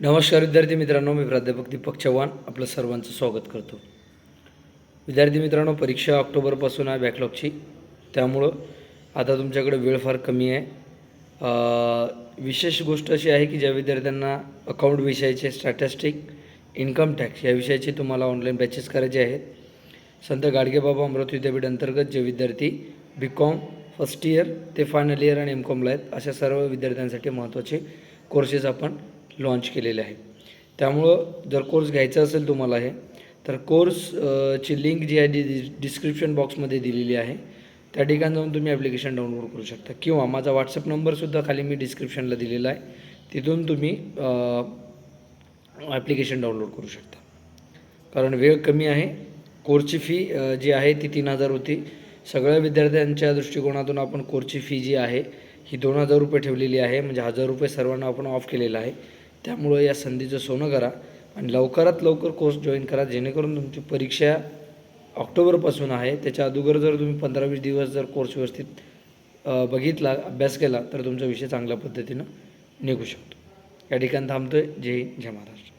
नमस्कार विद्यार्थी मित्रांनो मी प्राध्यापक दीपक चव्हाण आपलं सर्वांचं स्वागत करतो. विद्यार्थी मित्रांनो परीक्षा ऑक्टोबरपासून आहे बॅकलॉगची. त्यामुळं आता तुमच्याकडे वेळ फार कमी आहे. विशेष गोष्ट अशी आहे की ज्या विद्यार्थ्यांना अकाउंट विषयाचे स्टॅटिस्टिक इन्कम टॅक्स या विषयाचे तुम्हाला ऑनलाईन बॅचेस करायचे आहेत. संत गाडगेबाबा अमृत विद्यापीठ अंतर्गत जे विद्यार्थी बी कॉम फर्स्ट इयर ते फायनल इयर आणि एम कॉमला आहेत अशा सर्व विद्यार्थ्यांसाठी महत्त्वाचे कोर्सेस आपण लॉन्च केलेले आहे. त्यामुळं जर कोर्स घ्यायचा असेल तुम्हाला हे तर कोर्स ची लिंक जी आहे डी डिस्क्रिप्शन बॉक्समध्ये दिलेली आहे. त्या ठिकाणी जाऊन तुम्ही ॲप्लिकेशन डाउनलोड करू शकता. किंवा माझा व्हॉट्सअप नंबरसुद्धा खाली मी डिस्क्रिप्शनला दिलेला आहे. तिथून तुम्ही ॲप्लिकेशन डाउनलोड करू शकता. कारण वेळ कमी आहे. कोर्सची फी जी आहे ती तीन हजार होती. सगळ्या विद्यार्थ्यांच्या दृष्टिकोनातून आपण कोर्सची फी जी आहे ही दोन हजार रुपये ठेवलेली आहे. म्हणजे हजार रुपये सर्वांना आपण ऑफ केलेला आहे. त्यामुळं या संधीचं सोनं करा आणि लवकरात लवकर कोर्स जॉईन करा जेणेकरून तुमची परीक्षा ऑक्टोबरपासून आहे. त्याच्या अगोदर जर तुम्ही पंधरा वीस दिवस जर कोर्स व्यवस्थित बघितला अभ्यास केला तर तुमचा विषय चांगल्या पद्धतीनं निघू शकतो. या ठिकाणी आहे जय जय महाराष्ट्र.